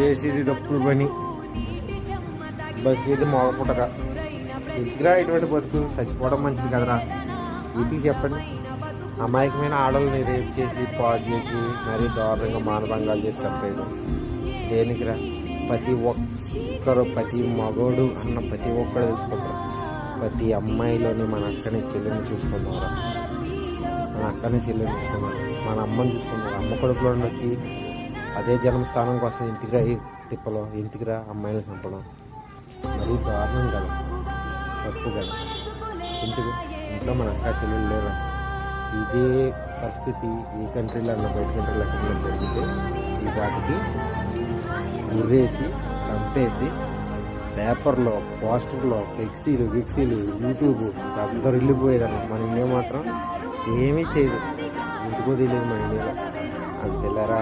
చేసేది తప్పుడు పని. బతికేది మొగ పుట్టక. ఎందుకురా ఇటువంటి బతుకు? చచ్చిపోవడం మంచిది కదరా. ఇది చెప్పండి. అమాయకమైన ఆడల్ని రేపు చేసి పాడు చేసి మరీ దారుణంగా మానభంగాలు చేసి చంపేది దేనికిరా? ప్రతి ఒక్కరు ప్రతి మగోడు అన్న ప్రతి ఒక్కరు తెలుసుకుంటారు. ప్రతి అమ్మాయిలోని మన అక్కని చెల్లెని చూసుకున్నారా మన అక్కని చెల్లిని చూసుకున్నారు మన అమ్మని చూసుకున్నారు అమ్మ కొడుకులో వచ్చి అదే జన్మస్థానం కోసం ఇంటికిరా ఈ తిప్పలో ఇంటికిరా అమ్మాయిని చంపడం. మరీ దారుణం కదా. తప్పు కదా. ఇంటికి ఇంట్లో మన అక్క చెల్లెలు లేరా? ఇదే పరిస్థితి ఈ కంట్రీలో అన్న బయట కంట్రీలో ఎక్కడ జరిగితే ఈ వాటికి ఉరేసి చంపేసి పేపర్లో పోస్టర్లో ఫ్లెక్సీలు గిక్సీలు యూట్యూబ్ అందరు వెళ్ళిపోయేదన్న మన ఇండియా మాత్రం ఏమీ చేయదు. ఎందుకో తెలియదు మన ఇండియాలో. అది తెల్లరా